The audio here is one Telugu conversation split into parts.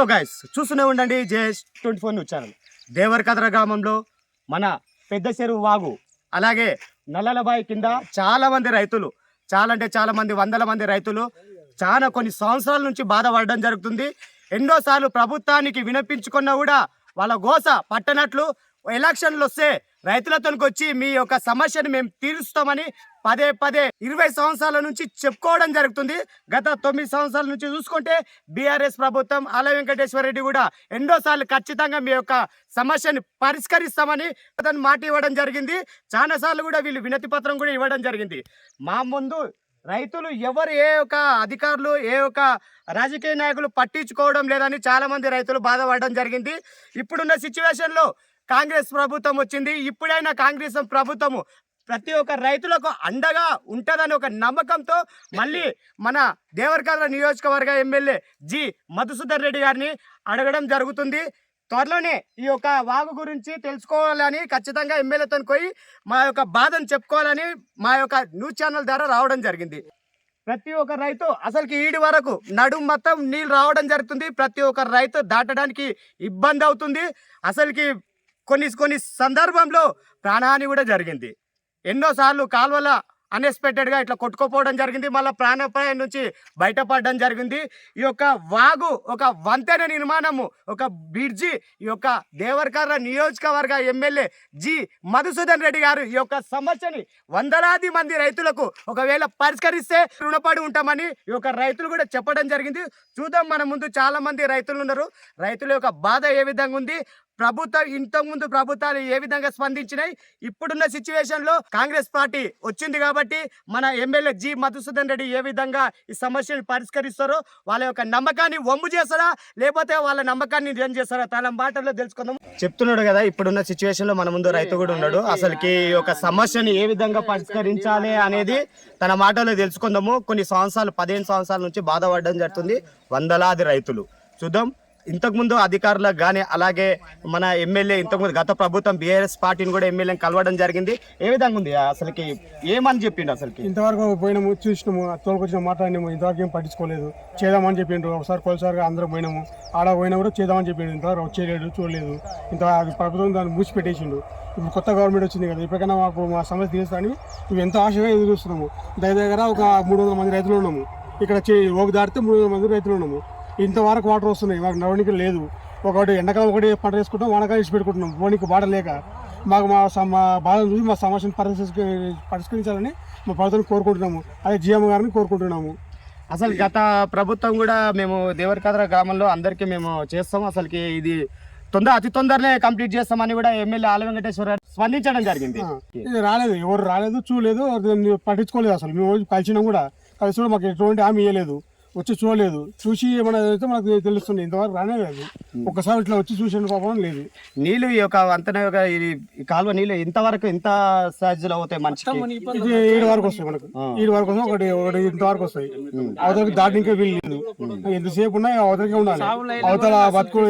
హలో గైస్ చూస్తూనే ఉండండి JS twenty four news channel. Devarakadra గ్రామంలో మన పెద్ద చెరువు వాగు అలాగే నల్లలబాయి కింద చాలా మంది రైతులు చాలా అంటే చాలా మంది వందల మంది రైతులు చాలా కొన్ని సంవత్సరాల నుంచి బాధపడడం జరుగుతుంది. ఎన్నోసార్లు ప్రభుత్వానికి వినిపించుకున్నా కూడా వాళ్ళ గోస పట్టనట్లు ఎలక్షన్లు వస్తే రైతులతోనికి వచ్చి మీ యొక్క సమస్యను మేము తీరుస్తామని పదే పదే ఇరవై సంవత్సరాల నుంచి చెప్పుకోవడం జరుగుతుంది. గత తొమ్మిది సంవత్సరాల నుంచి చూసుకుంటే బీఆర్ఎస్ ప్రభుత్వం ఆల వెంకటేశ్వర రెడ్డి కూడా ఎన్నోసార్లు ఖచ్చితంగా మీ యొక్క సమస్యను పరిష్కరిస్తామని అతను మాట ఇవ్వడం జరిగింది. చాలాసార్లు కూడా వీళ్ళు వినతి పత్రం కూడా ఇవ్వడం జరిగింది. మా ముందు రైతులు ఎవరు ఏ ఒక్క అధికారులు ఏ ఒక్క రాజకీయ నాయకులు పట్టించుకోవడం లేదని చాలామంది రైతులు బాధపడడం జరిగింది. ఇప్పుడున్న సిచ్యువేషన్లో కాంగ్రెస్ ప్రభుత్వం వచ్చింది. ఇప్పుడైనా కాంగ్రెస్ ప్రభుత్వము ప్రతి ఒక్క రైతులకు అండగా ఉంటుందని ఒక నమ్మకంతో మళ్ళీ మన దేవరకద్ర నియోజకవర్గ ఎమ్మెల్యే జి మధుసూదర్ రెడ్డి గారిని అడగడం జరుగుతుంది. త్వరలోనే ఈ యొక్క వాగు గురించి తెలుసుకోవాలని ఖచ్చితంగా ఎమ్మెల్యేతో పోయి మా యొక్క బాధను చెప్పుకోవాలని మా యొక్క న్యూస్ ఛానల్ ద్వారా రావడం జరిగింది. ప్రతి ఒక్క రైతు అసలుకి ఈడి వరకు నడుము మొత్తం నీళ్ళు రావడం జరుగుతుంది. ప్రతి ఒక్క రైతు దాటడానికి ఇబ్బంది అవుతుంది. అసలుకి కొన్ని కొన్ని సందర్భంలో ప్రాణహాని కూడా జరిగింది. ఎన్నోసార్లు కాలువల అన్ఎక్స్పెక్టెడ్గా ఇట్లా కొట్టుకోపోవడం జరిగింది. మళ్ళీ ప్రాణాపాయం నుంచి బయటపడడం జరిగింది. ఈ యొక్క వాగు ఒక వంతెన నిర్మాణము ఒక బ్రిడ్జి ఈ యొక్క దేవరకర్ర నియోజకవర్గ ఎమ్మెల్యే జి. మధుసూదన్ రెడ్డి గారు ఈ యొక్క సమస్యని వందలాది మంది రైతులకు ఒకవేళ పరిష్కరిస్తే రుణపడి ఉంటామని ఈ యొక్క రైతులు కూడా చెప్పడం జరిగింది. చూద్దాం మన ముందు చాలామంది రైతులు ఉన్నారు. రైతుల యొక్క బాధ ఏ విధంగా ఉంది? ప్రభుత్వం ఇంతకుముందు ప్రభుత్వాలు ఏ విధంగా స్పందించినాయి? ఇప్పుడున్న సిచ్యువేషన్లో కాంగ్రెస్ పార్టీ వచ్చింది కాబట్టి మన ఎమ్మెల్యే జి మధుసూదన్ రెడ్డి ఏ విధంగా ఈ సమస్యను పరిష్కరిస్తారో వాళ్ళ యొక్క నమ్మకాన్ని వమ్ము చేస్తారా? లేకపోతే వాళ్ళ నమ్మకాన్ని నిజం చేస్తారా? తన మాటల్లో తెలుసుకుందాం. చెప్తున్నాడు కదా ఇప్పుడున్న సిచ్యువేషన్లో మన ముందు రైతు కూడా ఉన్నాడు. అసలుకి ఈ యొక్క సమస్యని ఏ విధంగా పరిష్కరించాలి అనేది తన మాటల్లో తెలుసుకుందాము. కొన్ని సంవత్సరాలు పదిహేను సంవత్సరాల నుంచి బాధపడడం జరుగుతుంది వందలాది రైతులు. చూద్దాం. ఇంతకుముందు అధికారులకు కానీ అలాగే మన ఎమ్మెల్యే ఇంతకుముందు గత ప్రభుత్వం బీఆర్ఎస్ పార్టీని కూడా ఎమ్మెల్యేని కలవడం జరిగింది. ఏ విధంగా ఉంది? అసలుకి ఏమని చెప్పిండు అసలుకి? ఇంతవరకు పోయినాము చూసినాము తోలుకొచ్చిన మాట్లాడినాము ఇంతవరకు ఏం పట్టించుకోలేదు. చేద్దామని చెప్పిండ్రు. ఒకసారి కొలసారిగా అందరం పోయినాము. ఆడ పోయినా కూడా చేద్దామని చెప్పిండు. ఇంతవరకు చేయలేడు చూడలేదు. ఇంత ప్రభుత్వం దాన్ని మూసిపెట్టేసిండు. ఇప్పుడు కొత్త గవర్నమెంట్ వచ్చింది కదా ఇప్పటికైనా మాకు మా సమస్య తీరుస్తాని మేము ఎంతో ఆశగా ఎదురు చూస్తున్నాము దగ్గర ఒక మూడు వందల మంది రైతులు ఉన్నాము. ఇక్కడ చే దాటితే మూడు వందల మంది రైతులు ఉన్నాము. ఇంతవరకు వాటర్ వస్తున్నాయి. మాకు నడవడానికి లేదు. ఒకటి ఎండాకాలం ఒకటి పంట వేసుకుంటాం వానకాలం ఇచ్చి పెట్టుకుంటున్నాం. పోనీకి బాట లేక మాకు మా మా బాధను చూసి మా సమస్యను పరిష్కరి పరిష్కరించాలని మా ప్రభుత్వం కోరుకుంటున్నాము. అదే జిఎం గారిని కోరుకుంటున్నాము. అసలు గత ప్రభుత్వం కూడా మేము దేవరకద్ర గ్రామంలో అందరికీ మేము చేస్తాం. అసలుకి ఇది తొందర అతి తొందరనే కంప్లీట్ చేస్తామని కూడా ఎమ్మెల్యే ఆల వెంకటేశ్వర స్పందించడం జరిగింది. ఇది రాలేదు. ఎవరు రాలేదు చూడలేదు పట్టించుకోలేదు అసలు. మేము కలిసినాం కూడా. కలిసి కూడా మాకు ఎటువంటి హామీ ఇవ్వలేదు వచ్చి చూడలేదు. చూసి ఏమైనా అయితే మనకు తెలుస్తుంది. ఇంతవరకు రానే లేదు. ఒక్కసారి ఇట్లా వచ్చి చూసిన పాపం లేదు. నీళ్ళు ఈ యొక్క యొక్క ఈ కాలువ నీళ్ళు ఇంతవరకు ఎంత సైజులో అవుతాయి మనిషికి? ఇది ఏడు వరకు వస్తాయి మనకు. ఏడు వరకు వస్తాయి ఒకటి ఒకటి ఇంతవరకు వస్తాయి. అవతలకి దాటినికే వీలు లేదు ఎంతసేపు ఉన్నా అవతలకే ఉండాలి. అవతల బతుకు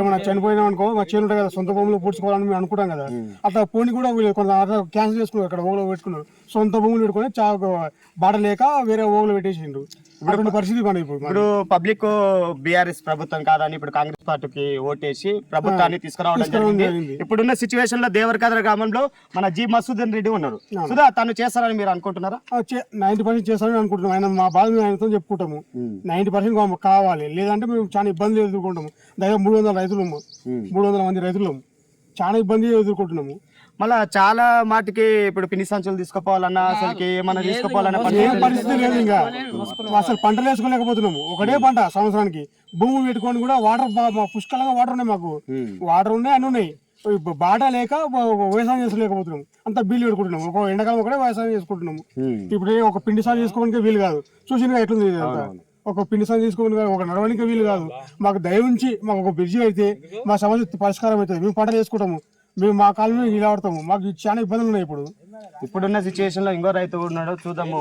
ఏమైనా చనిపోయినా అనుకో మా చేను ఉంటాయి కదా సొంత భూములు పూడ్చుకోవాలని మేము అనుకుంటాం కదా. అట్లా పోనీ కూడా వీళ్ళు కొంత అట్లా క్యాన్సిల్ చేసుకున్నారు. ఇక్కడ ఓగులో పెట్టుకున్నారు. సొంత భూములు పెట్టుకొని చా బాట లేక వేరే ఓగులో పెట్టేసిండ్రు. అటువంటి పరిస్థితి మన ఇప్పుడు ఇప్పుడు పబ్లిక్ బీఆర్ఎస్ ప్రభుత్వం కాదని ఇప్పుడు కాంగ్రెస్ పార్టీకి ఓటేసి ప్రభుత్వాన్ని తీసుకురావడం జరిగింది. ఇప్పుడున్న సిచ్యువేషన్లో దేవరకద్ర గ్రామంలో మన జి మసూదన్ రెడ్డి ఉన్నారు సుధా తను చేస్తారని మీరు అనుకుంటున్నారా? నైన్టీ పర్సెంట్ చేస్తామని అనుకుంటున్నాం. ఆయన మా బాధ మేము ఆయనతో చెప్పుకుంటాము. నైన్టీ పర్సెంట్ కావాలి. లేదంటే మేము చాలా ఇబ్బందులు ఎదుర్కొంటాము. దగ్గర మూడు వందల రైతులు. మూడు వందల మంది రైతులు. చాలా ఇబ్బంది ఎదుర్కొంటున్నాము. మళ్ళా చాలా మాటికి ఇప్పుడు పిన్ని సంచులు తీసుకుపోవాలన్నా అసలుకి ఏమన్నా తీసుకుపోవాలన్నా ఏం పరిస్థితి లేదు ఇంకా. అసలు పంటలు వేసుకోలేకపోతున్నాము. ఒకటే పంట సంవత్సరానికి. భూమి పెట్టుకొని కూడా వాటర్ పుష్కలంగా వాటర్ ఉన్నాయి మాకు. వాటర్ ఉన్నాయి అన్ని ఉన్నాయి. బాట లేక వ్యవసాయం చేసుకోలేకపోతున్నాము. అంత బిల్లు పెట్టుకుంటున్నాము ఒక ఎండాకాలం ఒకటే వ్యవసాయం చేసుకుంటున్నాము. ఇప్పుడు ఒక పిండి సాగు చేసుకోవడానికి వీలు కాదు. చూసిన ఎట్లుంది. ఒక పిండి సాగు చేసుకోవడానికి ఒక నడవడానికి వీలు కాదు. మాకు దయ ఉంచి మాకు ఒక బ్రిడ్జి అయితే మా సమస్య పరిష్కారం అవుతుంది. మేము పంటలు వేసుకుంటాము. మేము మా కాలంలో నిలబడతాము. మాకు చాలా ఇబ్బందులు ఉన్నాయి ఇప్పుడు. ఇప్పుడున్న సిచ్యువేషన్లో ఇంకో రైతు ఉన్నాడు. చూద్దాము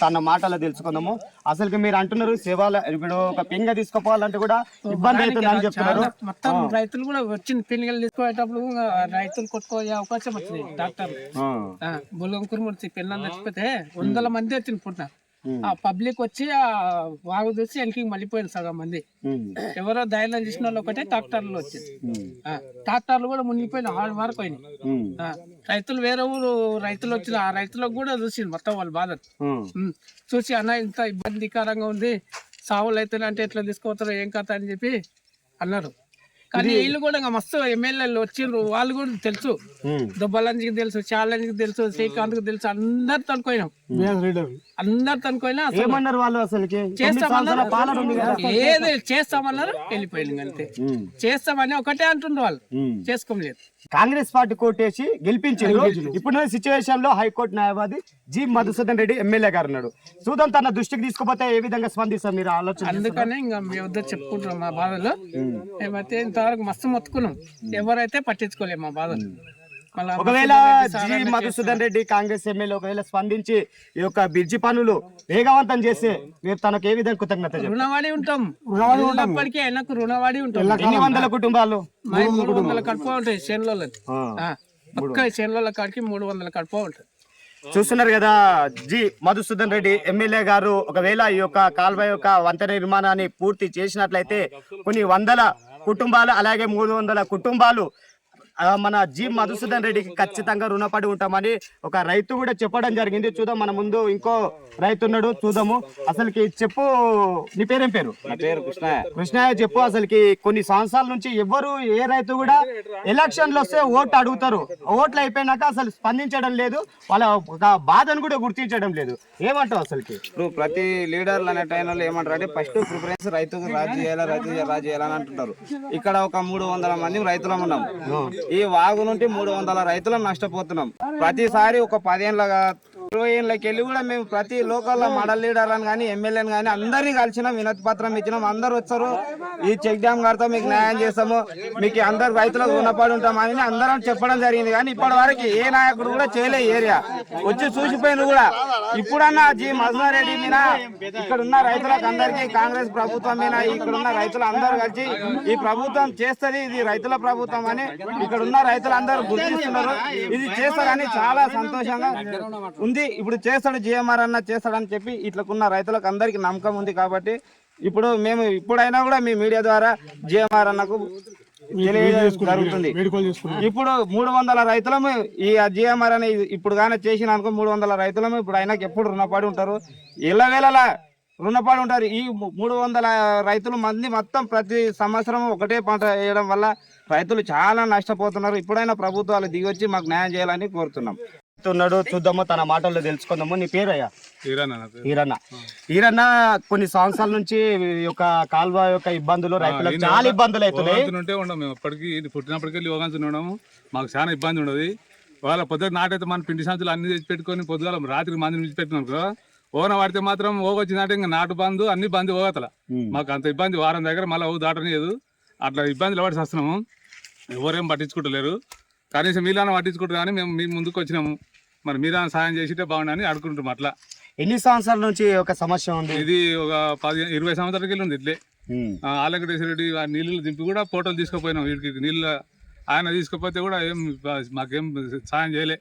తన మాటలో తెలుసుకుందాము. అసలుకి మీరు అంటున్నారు సేవాల ఇప్పుడు ఒక పింగ తీసుకుపోవాలంటే కూడా ఇబ్బంది అవుతుంది అని చెప్తున్నారు. మొత్తం రైతులు కూడా వచ్చింది. పెన్నుగలు తీసుకునేటప్పుడు రైతులు కొట్టుకోయే అవకాశం వచ్చింది. డాక్టర్. బుల్లం కురుమూర్తి పిల్లలు చచ్చిపోతే వందల మంది వచ్చింది పుట్టిన ఆ పబ్లిక్ వచ్చి ఆ వాగు చూసి వెనక్కి మళ్ళీపోయింది సగం మంది. ఎవరో ధైర్యం చేసిన వాళ్ళు ఒకటే ట్రాక్టర్లు వచ్చింది. ఆ, ట్రాక్టర్లు కూడా మునిగిపోయిన హాల్ వరకు పోయినాయి. రైతులు వేరే ఊరు రైతులు వచ్చిన ఆ రైతులకు కూడా చూసింది మొత్తం వాళ్ళ బాధ. చూసి అన్న ఇంత ఇబ్బందికరంగా ఉంది సావులు అయితే అంటే ఎట్లా తీసుకుపోతారో ఏం కథ? అని చెప్పి అన్నారు. కానీ వీళ్ళు కూడా ఇంకా మస్తు ఎమ్మెల్యేలు వచ్చిండ్రు వాళ్ళు కూడా తెలుసు. దుబ్బలంజికి తెలుసు చాలంజికి తెలుసు శ్రీకాంత్కి తెలుసు అందరు తనుకోయినాం అందరు తనుకోయినా అసలు ఏమన్నారు వాళ్ళు అసలుకి? చేస్తామన్నారు. పాలన ఉంది కదా? ఏది చేస్తామన్నారు వెళ్ళిపోయింది అంతే. చేస్తామని ఒకటే అంటుండ్రు వాళ్ళు. చేసుకోలేదు కాంగ్రెస్ పార్టీ కోటేసి గెలిపించారు ఇప్పుడున్న సిచ్యువేషన్లో హైకోర్టు న్యాయవాది జి మధుసూదన్ రెడ్డి ఎమ్మెల్యే గారు ఉన్నాడు. చూద్దాం తన దృష్టికి తీసుకుపోతే ఏ విధంగా స్పందిస్తారు మీరు ఆలోచన అందుకనే ఇంకా మీ వద్ద చెప్పుకుంటున్నాం మా బాధలు. మేమైతే ఇంతవరకు మస్తు మొత్తుకున్నాం. ఎవరైతే పట్టించుకోలేము మా బాధలు. ఒకవేళ జి మధుసూదన్ రెడ్డి కాంగ్రెస్ ఎమ్మెల్యే ఒకవేళ స్పందించి ఈ యొక్క బ్రిడ్జి పనులు వేగవంతం చేస్తే మీరు తనకు ఏ విధంగా కృతజ్ఞత? రుణవాడి ఉంటాం. ఎల్లప్పటికీ ఆయనకు రుణవాడి ఉంటాం. ఎన్ని వందల కుటుంబాలు? మూడు వందల కడుపు ఉంటాయి ఒక్క చేనుల కాడికి మూడు వందల కడుపు ఉంటుంది చూస్తున్నారు కదా జి మధుసూదన్ రెడ్డి ఎమ్మెల్యే గారు ఒకవేళ ఈ యొక్క కాల్వ యొక్క వంతెన నిర్మాణాన్ని పూర్తి చేసినట్లయితే కొన్ని వందల కుటుంబాలు అలాగే మూడు వందల కుటుంబాలు మన జి మధుసూదన్ రెడ్డికి ఖచ్చితంగా రుణపడి ఉంటామని ఒక రైతు కూడా చెప్పడం జరిగింది. చూద్దాం మన ముందు ఇంకో రైతు ఉన్నాడు చూద్దాము. అసలుకి చెప్పు నీ పేరేం పేరు? నా పేరు కృష్ణయ్య. కృష్ణయ్య చెప్పు అసలుకి కొన్ని సంవత్సరాల నుంచి ఎవరు ఏ రైతు కూడా ఎలక్షన్లు వస్తే ఓటు అడుగుతారు. ఓట్లు అయిపోయినాక అసలు స్పందించడం లేదు. వాళ్ళ ఒక బాధను కూడా గుర్తించడం లేదు. ఏమంటావు అసలుకి? ఇప్పుడు ప్రతి లీడర్లు అనే టైంలో ఏమంటారు అంటే ఫస్ట్ ప్రిఫరెన్స్ రైతుకు రాజు చేయాలా రైతు రాజు చేయాలని అంటుంటారు. ఇక్కడ ఒక మూడు వందల మంది రైతులం ఉన్నాం. ఈ వాగు నుండి మూడు వందల రైతులను నష్టపోతున్నాం. ప్రతిసారి ఒక పదేళ్ళగా ఇరవై ఏళ్ళకి వెళ్ళి కూడా మేము ప్రతి లోకల్లో మండల లీడర్లను కానీ ఎమ్మెల్యేని కానీ అందరినీ కలిసినాం వినతి పత్రం ఇచ్చినాం. అందరు వచ్చారు. ఈ చెక్ డ్యామ్ గారితో మీకు న్యాయం చేస్తాము. మీకు అందరు రైతులకు రుణపడి ఉంటామని అందరం చెప్పడం జరిగింది. కానీ ఇప్పటి వరకు ఏ నాయకుడు కూడా చేయలే ఏరియా. వచ్చి చూసిపోయింది కూడా. ఇప్పుడన్నా జి మధునారెడ్డి మీద ఇక్కడ ఉన్న రైతులకు అందరికీ కాంగ్రెస్ ప్రభుత్వం మీద ఇక్కడ ఉన్న రైతులు అందరూ కలిసి ఈ ప్రభుత్వం చేస్తుంది ఇది రైతుల ప్రభుత్వం అని ఇక్కడ ఉన్న రైతులు అందరూ గుర్తిస్తున్నారు. ఇది చేస్తారని చాలా సంతోషంగా ఉంది. ఇప్పుడు చేస్తాడు జిఎంఆర్ అన్న చేస్తాడని చెప్పి ఇట్లకున్న రైతులకు అందరికీ నమ్మకం ఉంది కాబట్టి ఇప్పుడు మేము ఇప్పుడైనా కూడా మీ మీడియా ద్వారా జిఎంఆర్ అన్నకు జరుగుతుంది. ఇప్పుడు మూడు వందల రైతులము ఈ జిఎంఆర్ అని ఇప్పుడు కానీ చేసిన అనుకో మూడు వందల రైతులము ఇప్పుడు ఆయనకి ఎప్పుడు రుణపడి ఉంటారు. ఇళ్ళవేళలా రుణపడి ఉంటారు. ఈ మూడు వందల రైతులు మంది మొత్తం ప్రతి సంవత్సరం ఒకటే పంట వేయడం వల్ల రైతులు చాలా నష్టపోతున్నారు. ఇప్పుడైనా ప్రభుత్వాలు దిగొచ్చి మాకు న్యాయం చేయాలని కోరుతున్నాం. ఉన్నాడు చూద్దాము తన మాటల్లో తెలుసుకుందాము. నీ పేరు అయ్యా. ఈరన్న ఈరన్న. కొన్ని సంవత్సరాల నుంచి యొక్క కాల్వ యొక్క ఇబ్బందులు రైతులకు చాలా ఇబ్బందులు అవుతున్నాయి. ఉంటే ఉండం మేము ఎప్పటికీ ఇది పుట్టినప్పటికెళ్ళి యోగాంతులు ఉండము మాకు చాలా ఇబ్బంది ఉండదు. వాళ్ళ పొద్దున నాటైతే మన పిండి సంచులు అన్ని తెచ్చి పెట్టుకొని పొద్దుగాల రాత్రి మందిని విడిచి పెట్టినాం అనుకో ఓన వాడితే మాత్రం ఓగొచ్చిందంటే ఇంకా నాటు బంధు అన్ని బంద్ ఓగతల. మాకు అంత ఇబ్బంది వారం దగ్గర మళ్ళీ ఓ దాటలేదు అట్లా ఇబ్బందులు పడి వస్తున్నాము ఎవరేం పట్టించుకుంటలేరు. కనీసం మీలాన పట్టించుకుంటారు కానీ మేము మీ ముందుకు వచ్చినాము. మరి మీలాన సాయం చేసితే బాగుండని అడుగుతుంటాం అట్లా. ఎన్ని సంవత్సరాల నుంచి యొక్క సమస్య ఉంది? ఇది ఒక పది ఇరవై సంవత్సరాలకి ఉంది ఇట్లే. ఆలకటేశ్వర రెడ్డి ఆ నీళ్ళు దింపి కూడా ఫోటోలు తీసుకుపోయినాం వీడికి. నీళ్ళ ఆయన తీసుకుపోతే కూడా ఏం మాకేం సాయం చేయలే.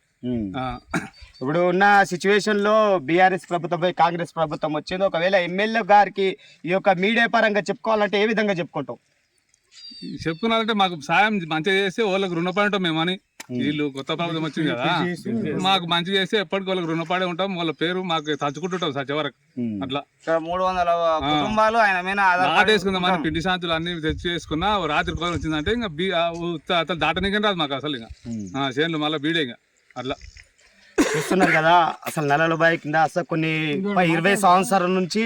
ఇప్పుడు ఉన్న సిచ్యువేషన్లో బీఆర్ఎస్ ప్రభుత్వంపై కాంగ్రెస్ ప్రభుత్వం వచ్చింది. ఒకవేళ ఎమ్మెల్యే గారికి ఈ యొక్క మీడియా పరంగా చెప్పుకోవాలంటే ఏ విధంగా చెప్పుకుంటాం? చెప్పుకున్నారంటే మాకు సాయం మంచిగా చేస్తే వాళ్ళకి రుణపడి ఉంటాం మేమని. వీళ్ళు కొత్త ప్రభుత్వం వచ్చింది కదా. మాకు మంచిగా చేస్తే ఎప్పటికి వాళ్ళకి రుణపడే ఉంటాం. వాళ్ళ పేరు మాకు తచ్చుకుంటుంటాం సచ్చ వరకు అట్లా. మూడు వందల కుటుంబాలు ఆయన మన పిండి శాంతులు అన్ని తెచ్చి చేసుకున్నా రాత్రి కోరం వచ్చిందంటే ఇంకా బీ అసలు దాటనీకే రాదు మాకు అసలు ఇంకా. ఆ, చేనులు మళ్ళీ బీడే ఇంకా. అట్లా. చూస్తున్నారు కదా అసలు నెలల బాయ్ కింద అసలు కొన్ని ఇరవై సంవత్సరాల నుంచి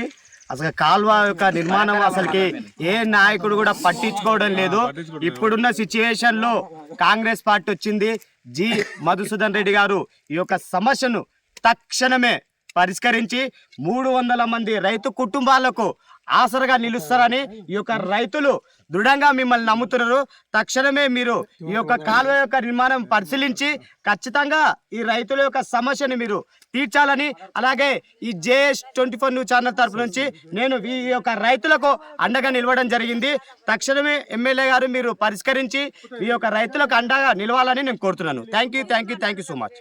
అసలు కాల్వ యొక్క నిర్మాణం అసలుకి ఏ నాయకుడు కూడా పట్టించుకోవడం లేదు. ఇప్పుడున్న సిచ్యువేషన్లో కాంగ్రెస్ పార్టీ వచ్చింది. జి. మధుసూదన్ రెడ్డి గారు ఈ యొక్క సమస్యను తక్షణమే పరిష్కరించి మూడు వందల మంది రైతు కుటుంబాలకు ఆసరగా నిలుస్తారని ఈ యొక్క రైతులు దృఢంగా మిమ్మల్ని నమ్ముతున్నారు. తక్షణమే మీరు ఈ యొక్క కాలువ యొక్క నిర్మాణం పరిశీలించి ఖచ్చితంగా ఈ రైతుల యొక్క సమస్యను మీరు తీర్చాలని అలాగే ఈ JS twenty four news channel తరపు నుంచి నేను ఈ యొక్క రైతులకు అండగా నిలవడం జరిగింది. తక్షణమే ఎమ్మెల్యే గారు మీరు పరిష్కరించి ఈ యొక్క రైతులకు అండగా నిలవాలని నేను కోరుతున్నాను. Thank you thank you thank you so much